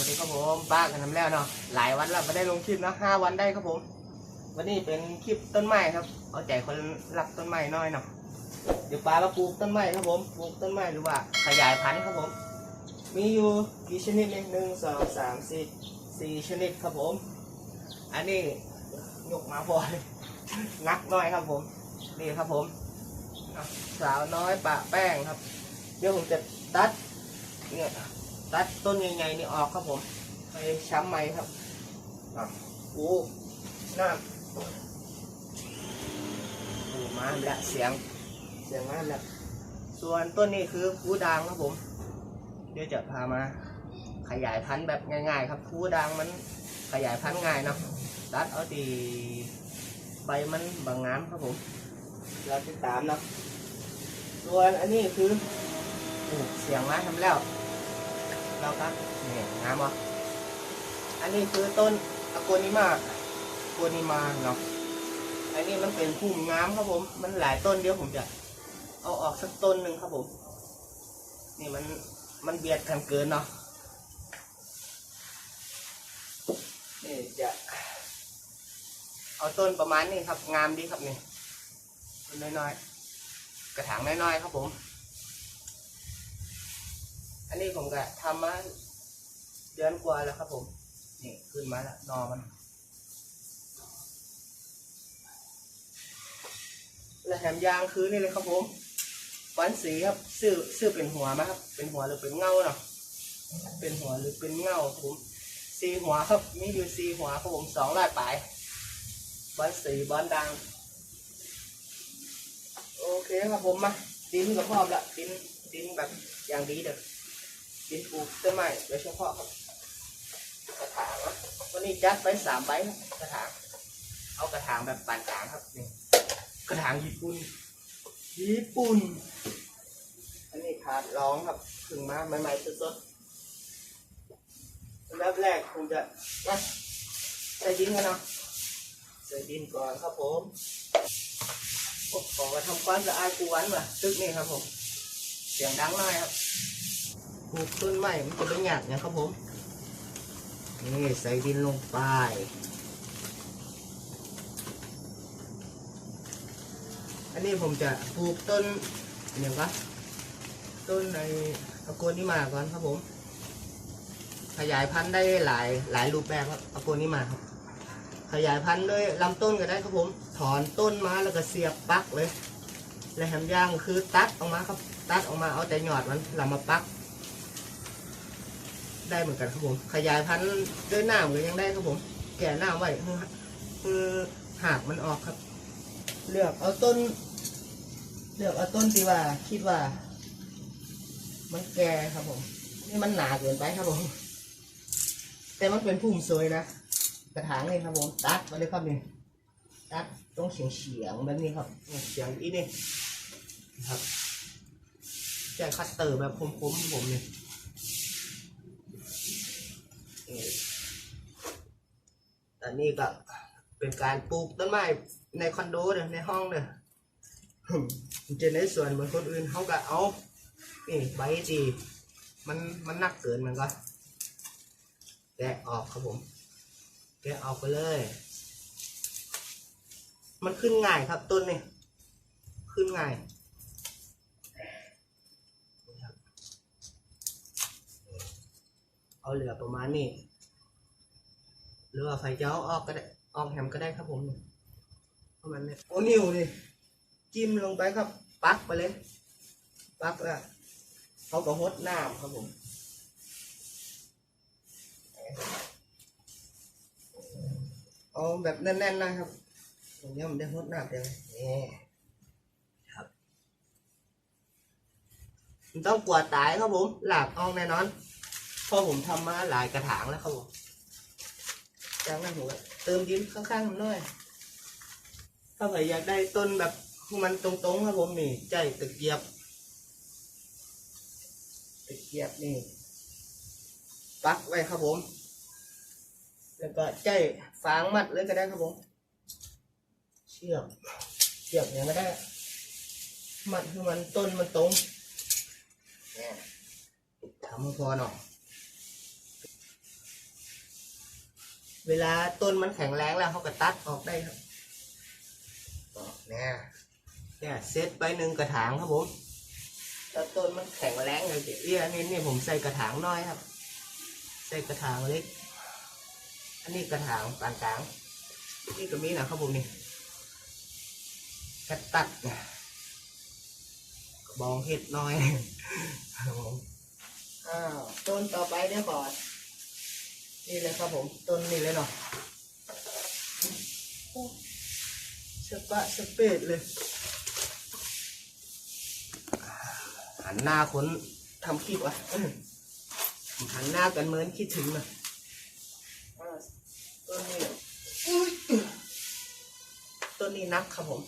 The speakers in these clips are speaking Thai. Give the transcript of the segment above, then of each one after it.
วัสดีครับผมบ้ากันทำแล้วเนาะหลายวันแล้วไม่ได้ลงคลิปนะห้าวันได้ครับผม วันนี้เป็นคลิปต้นไม้ครับ เอาใจคนรักต้นไม้น้อยเนาะเดี๋ยวป้ามาปลูกต้นไม้ครับผมปลูกต้นไม้หรือว่าขยายพันธุ์ครับผม มีอยู่กี่ชนิดเนี่ยหนึ่งสองสามสี่สี่ชนิดครับผม อันนี้ยกมาพอเลยนักน้อยครับผม นี่ครับผมสาวน้อยปะแป้งครับ เดี๋ยวผมจะตัดเนี่ย ตัดต้นใหญ่ๆนี่ออกครับผมไปช้ำไหมครับอะโอ้น้ำโอ้มาแล้วเสียง เสียงมาแล้วส่วนต้นนี้คือผู้ดางครับผม เดี๋ยวจะพามาขยายพันธุ์แบบง่ายๆ ครับผู้ดางมันขยายพันธุ์ง่ายเนาะตัดเอาดีใบมันบางน้ำครับผมเราติดตามเนาะส่วนอันนี้คือโอ้เสียงมาทำแล้ว เราครับนี่งามวะอันนี้คือต้นอะโกนิมาโกนิมาเนาะอันนี้มันเป็นพุ่มงามครับผม มันหลายต้นเดียวผมจะเอาออกสักต้นหนึ่งครับผม นี่มันมันเบียดกันเกินเนาะนี่จะเอาต้นประมาณนี้ครับงามดีครับนี่น้อยๆกระถางน้อยๆครับผม อันนี้ผมก็ทำมาเดือนกว่าแล้วครับ ผม นี่ขึ้นมาแล้วนอมันและแถมยางคือนี่เลยครับผมฟันสีครับซื้อซื้อเป็นหัวมาครับ เป็นหัวหรือเป็นเงาเนาะเป็นหัวหรือเป็นเงาผมสีหัวครับมีอยู่สีหัวครับผมสองลายปลายบอลสีบอลดัง โอเคครับผมมาดินก็พร้อมละดินดินแบบอย่างดีเด้อ ดินปลูกต้นไม้โดยเฉพาะครับกระถางวันนี้จัดไปสามใบครับกระถางเอากระถางแบบปานกลางครับนี่กระถางญี่ปุ่นญี่ปุ่นอันนี้ขาดร้องครับถึงมาใหม่ๆสดๆอันดับแรกผมจะใส่ดินกันเนาะใส่ดินก่อนครับผมโอ้ขอมาทำความสะอาดกูวันว่ะตึกนี่ครับผม เสียงดังหน่อยครับ ปลูกต้นไม้มันจะเป็นหยาดนะครับผม นี่ใส่ดินลงไป อันนี้ผมจะปลูกต้นอย่างก็ต้นในอะโกนิมาก่อนครับผม ขยายพันธุ์ได้หลายหลายรูปแบบครับอะโกนิมาครับ ขยายพันธุ์ด้วยลำต้นก็ได้ครับผม ถอนต้นมาแล้วก็เสียบปลั๊กเลย และแหมย่างคือตัดออกมาครับ ตัดออกมาเอาแต่หยอดมันเรามาปลั๊ก ได้เหมือนกันครับผม ขยายพันธุ์ด้วยหน้ำก็ยังได้ครับผม แก่หน้ำไว้คือหากมันออกครับ เลือกเอาต้น เลือกเอาต้นที่ว่า คิดว่า มันแก่ครับผม นี่มันหนาเกินไปครับผม แต่มันเป็นพุ่มสวยนะกระถางนี่ครับผมตัดมาเลยครับนี่ตัดตรงเฉียงเฉียงๆแบบนี้ครับเฉียงอีนี่ครับใช้คัตเตอร์แบบคมๆผมนี่นี่ อันนี้ก็เป็นการปลูกต้นไม้ในคอนโดเนี่ยในห้องเนี่ยจะในส่วนเหมือนคนอื่นเขาก็เอานี่ใบจีมันมันหนักเกินมันก็แกะออกครับผมแกะออกไปเลย มันขึ้นง่ายครับต้นนี่ขึ้นง่ายนะครับ เอาเหลือประมาณนี้หรือว่าไฟเจะเอาออกก็ได้ออกแฮมก็ได้ครับผมประมาณนี้โอ้นิ้วนี่จิ้มลงไปครับ ปักไปเลย ปักแล้วเขาก็หดน้ำครับผมเอาแบบแน่นๆนะครับอย่างนี้มันได้หดน้ำเลยนี่ครับมันต้องกลัวตายครับผมหลากออกแน่นอน พราะผมทำมาหลายกระถางแล้วครับผมจากนั้นผมก็เติมดินข้างๆมันหน่อย ถ้าใครอยากได้ต้นแบบมันตรงๆครับผมนี่ใจตะเกียบตะเกียบนี่ปักไว้ครับผม แล้วก็ใจฟางมัดเลยก็ได้ครับผม เชือกเชือกอย่างก็ได้ มัดคือมันต้นมันตรงทำพอหน่อย เวลาต้นมันแข็งแรงแล้วเขาก็ตัดออกได้ครับเนี่ยเนี่ยเซตไปหนึ่งกระถางครับผมถ้าต้นมันแข็งแรงเลยเดี๋ยวอันนี้นี่ผมใส่กระถางน้อยครับ ใส่กระถางเล็ก อันนี้กระถางปานกลาง นี่ก็มีนะครับผมนี่กระตัดนะกระบองเห็ดน้อยครับผมอ้าวต้นต่อไปเนี่ยก่อน นี่เลยครับผมต้นนี่เลยเนาะโอ้สปะสเปดเลยหันหน้าคนทำคลิปวะหันหน้ากันเหมือนคิดถึงนะต้นนี้ต้นนี้นักครับผม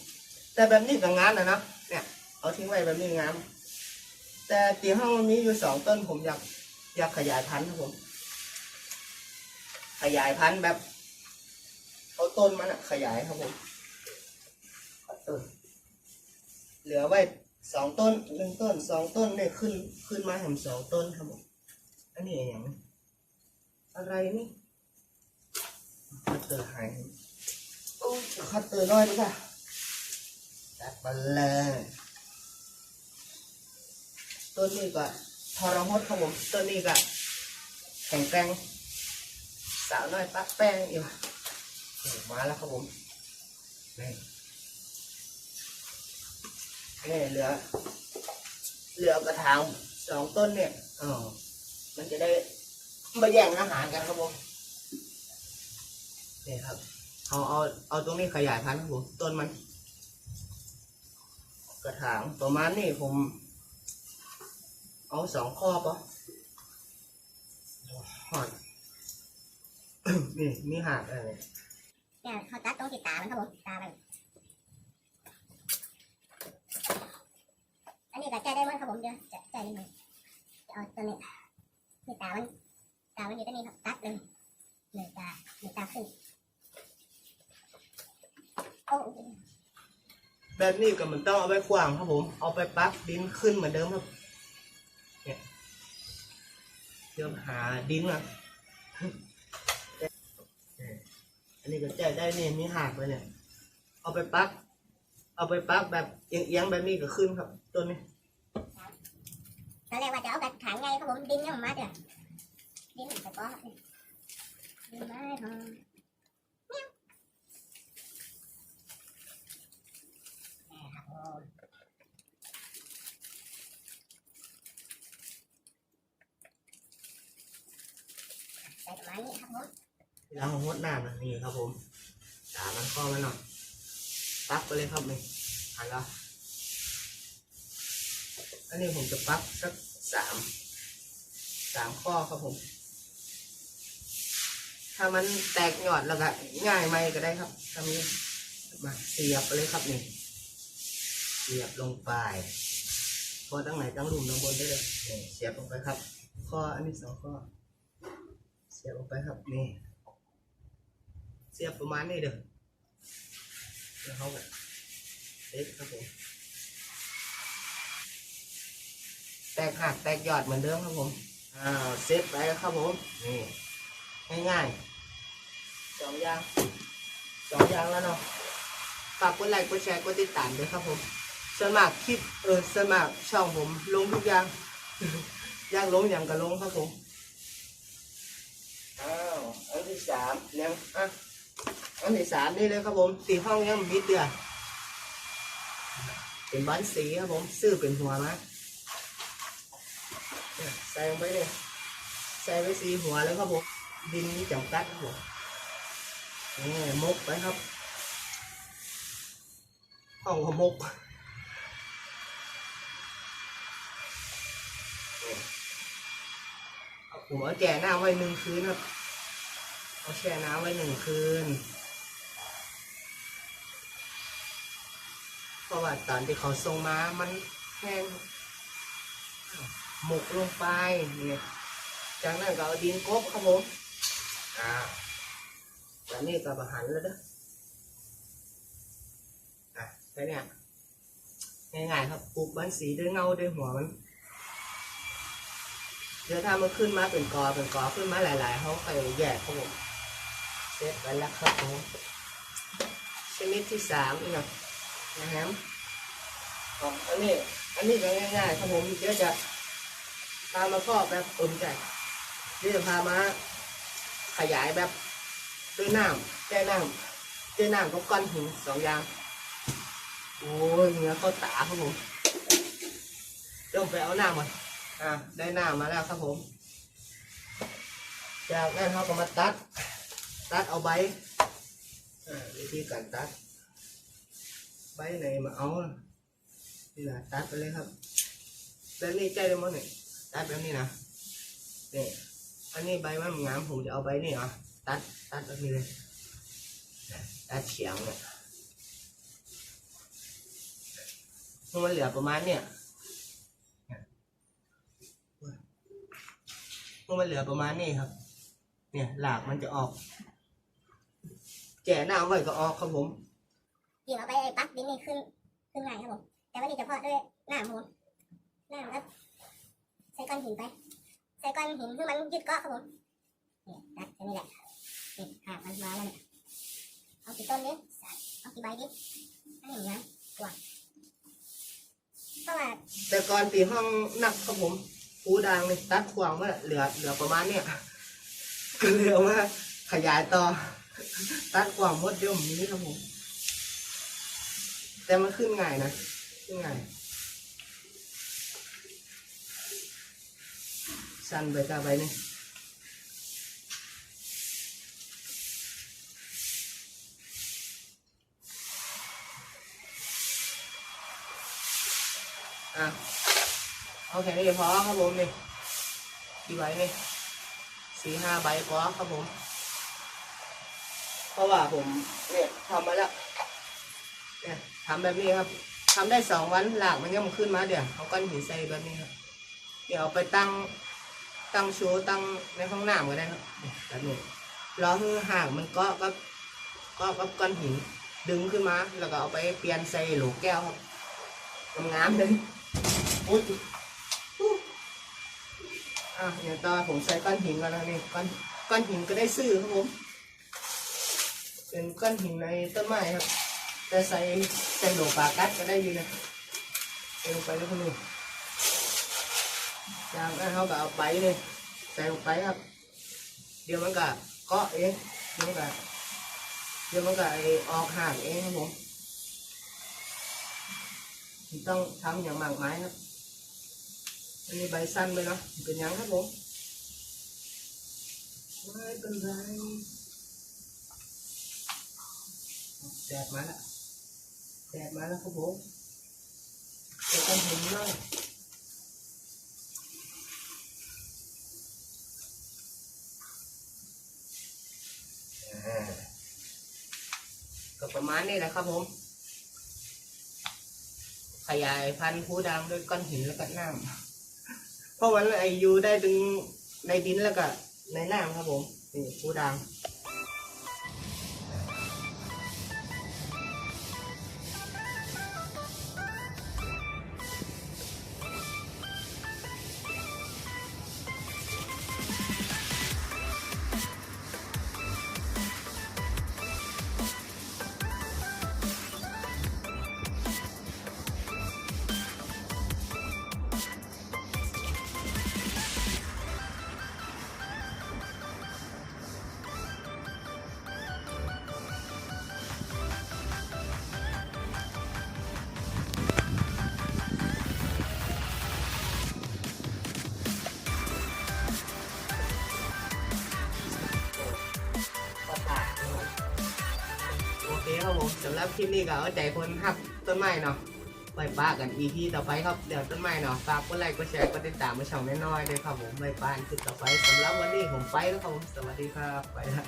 แต่แบบนี้ก็งามนะเนาะเนี่ยเอาทิ้งไว้แบบนี้งามแต่ตีห้องมันมีอยู่สองต้นผมอยากอยากขยายพันธุ์ครับผม ขยายพันธุ์แบบเอาต้นมันอะขยายครับผมเอาต้นเหลือไว้สองต้นหนึ่งต้นสองต้นเนี่ยขึ้นขึ้นมาแถมสองต้นครับผมอันนี้อย่างนี้อะไรนี่คัตเตอร์หายโอ้คัตเตอร์น้อยดีกว่าจัดไปเลยต้นนี้ก็ทรหดครับผมต้นนี้ก็แข็งแกร่งาวน้อยปักแป้งอยู่มาแล้วครับผมนี่นี่เหลือ เหลือกระถางสองต้นเนี่ยอ๋อมันจะได้มาแย่งอาหารกันครับผมนี่ครับ เอาเอาเอาตรงนี้ขยายพันธุ์ครับผมต้นมัน กระถางประมาณนี้ผม เอาสองข้อปะหอด นี่มีหาดอะไรเนี่ยเขาตัดตรงติดตามันครับผมตามันอันนี้ก็ใจได้มั้งครับผมเดี๋ยวจะใจนิดนึงจะเอาตัวนี้นี่ตามันตามันอยู่ตัวนี้ครับตัดเลยหนึ่งตาหนึ่งตาขึ้นโอ้แบบนี้ก็มันต้องเอาไปขวางครับผม เอาไปปักดินขึ้นเหมือนเดิมครับ เนี่ยเดี๋ยวหาดินอะ อันนี้ก็แจกได้เนี่ยมีหากไปเนี่ย เอาไปปัก เอาไปปักแบบเอียงๆแบบนี้ก็ขึ้นครับต้นนี้ตอนแรกว่าจะเอากระถางไงครับผมดินเนี่ยมันมาเถอะดินแต่ก็เนี่ยดินไม้ทองเนี่ยครับผมใส่ประมาณนี้ครับผม แล้วหดหน้ามันนี่ครับผมตามันข้อมันหน่อยปักไปเลยครับนี่หันแล้วอันนี้ผมจะปักสักสามสามข้อครับผม ถ้ามันแตกหยอดแล้วก็ง่ายไหมก็ได้ครับทำนี้มาเสียบไปเลยครับนี่เสียบลงไปพอตั้งไหนตั้งหลุมตั้งบนได้เลยเสียบลงไปครับ ข้ออันนี้สองข้อ เสียบลงไปครับนี่ เสียบประมาณนี้เด้อแล้วเขาแบบเล็กครับผมแตกหักแตกยอดเหมือนเดิมครับผมอ้าวเซฟไปแล้วครับผมนี่ง่ายๆสองอย่างสองอย่างแล้วเนาะฝากกดไลค์กดแชร์กดติดตามด้วยครับผมส่วนมากคลิปเออส่วนมากช่องผมลงทุกอย่างอยากลงอย่างก็ลงครับผมอ้าวอันที่สามยังอะ อันที่สามนี่เลยครับผมสีห้องยังมีเตือเป็นบ้านสีครับผมซื้อเป็นหัวมาเนี่ยใส่ลงไปเลยใส่ไปสีหัวแล้วครับผมดินนี้จำกัดครับผมนี่มกไปครับห้องเขามกผมเอาแก่น้ำไว้หนึ่งคืนครับ เอาแช่น้ำไว้หนึ่งคืน เพราะว่าตอนที่เขาส่งมา มันแห้งหมกลงไปเนี่ยจากนั้นก็เอาดินกบครับผม อ่าแล้วนี่ก็ประหันแล้วเด้ออะแค่เนี้ยง่ายๆครับปลูกบ้านสีด้วยเงาด้วยหัวมันเดี๋ยวถ้ามันขึ้นมาเป็นกอเป็นกอขึ้นมาหลายๆเขาไปแยกครับผมใส่เส ร็จไปแล้วครับผมชนิดที่สามนะนะครับอ๋ออันนี้อันนี้ก็ง่ายๆครับผมเดี๋ยวจะพามาครอบแบบอุ่นใจเดี๋ยวจะพามาขยายแบบด้วยน้ำแก้น้ำด้น้ำกับก้อนหินสองอย่างโอ้ยเนื้อเข้าตาครับผมเดี๋ยวผมไปเอาน้ำมาอ่าได้น้ำมาแล้วครับผม จากนั้นเขาก็มาตัด ตัดเอาใบอ่าวิธีการตัด ใบไหนมาเอานี่นะตัดไปเลยครับแบบนี้ใจได้มั้งเนี่ยตัดแบบนี้นะนี่อันนี้ใบมันงามผมจะเอาใบนี่เหรอตัดตัดแบบนี้เลยตัดเฉียงเนี่ยมันเหลือประมาณเนี่ยมันเหลือประมาณนี้ครับ เนี่ยหลากมันจะออก แก่หน้าไว้ก็ออกครับผมยิงเอาไปไอ้ปักดินนี่ขึ้นขึ้นง่ายครับผม แต่วันนี้จะเพาะด้วยน้ำครับผมน้ำครับใส่ก้อนหินไปใส่ก้อนหินคือมันยึดเกาะครับผมนี่ตัดแค่นี้แหละนี่หากมันมาแล้วเนี่ยเอากี่ต้นดิเอากี่ใบดิอันนี้นะกว่าเพราะว่าแต่ก่อนตีห้องหนักครับผมปูดางเลยตัดขวางมาเหลือเหลือประมาณเนี้ยก็เลยเอามาขยายต่อ ตัดขวางหมดเดียวนี้ครับผม แต่มันขึ้นง่ายนะ ขึ้นง่าย สั้นไปกาไปนี่อะเอาแค่นี้พอครับผมนี่กี่ใบนี่สี่ห้าใบพอครับผม เพราะว่าผมเนี่ยทำมาแล้วเนี่ยทำแบบนี้ครับทำได้สองวันหลากมันยังมันขึ้นมาเดี๋ยวเอาก้อนหินใส่แบบนี้ครับเดี๋ยวเอาไปตั้งตั้งโชว์ตั้งในห้องน้ำก็ได้ครับแบบนี้รอให้ห่างมันก็ก็ก็ก็ก้อนหินดึงขึ้นมา แล้วก็เอาไปเปลี่ยนใส่โหลแก้วครับงามๆเลยโอ้ยอะเดี๋ยวตอนผมใส่ก้อนหินก่อนนะนี่ก้อนก้อนหินก็ได้ซื้อครับผม เป็นก้อนหินในต้นไม้ครับ แต่ใส่ใส่โหลปากัดก็ได้อยู่นะใส่ลงไปแล้วคุณดูจากนั้นเขาก็เอาไปเลยใส่ลงไปครับ เดี๋ยวมันก็เกาะเองเดี๋ยวมันก็เดี๋ยวมันก็ออกห่างเองครับผมต้องทำอย่างหมากมายครับอันนี้ใบสั้นไปเนาะเป็นยังครับผมไม่เป็นไรแดดมาแล้วแดดมาแล้วครับผมเดี๋ยวกันเห็นเลยอ่าก็ประมาณนี้แหละครับผม ขยายพันธุ์ผู้ดังด้วยก้อนหินแล้วก็น้ำเพราะมันไออยู่ได้ถึงในดินแล้วก็ในน้ำครับผมนี่ผู้ดัง ผมสำหรับคลิปนี้ก็เอาใจคนหักต้นไม้เนาะไปป้ากันอีพีต่อไปครับเดี๋ยวต้นไม้เนาะฝากกดไลค์กดแชร์กดติดตามมาช่องน้อยๆด้วยครับผมไปป้านคลิปต่อไปสำหรับวันนี้ผมไปแล้วครับผมสวัสดีครับไปแล้ว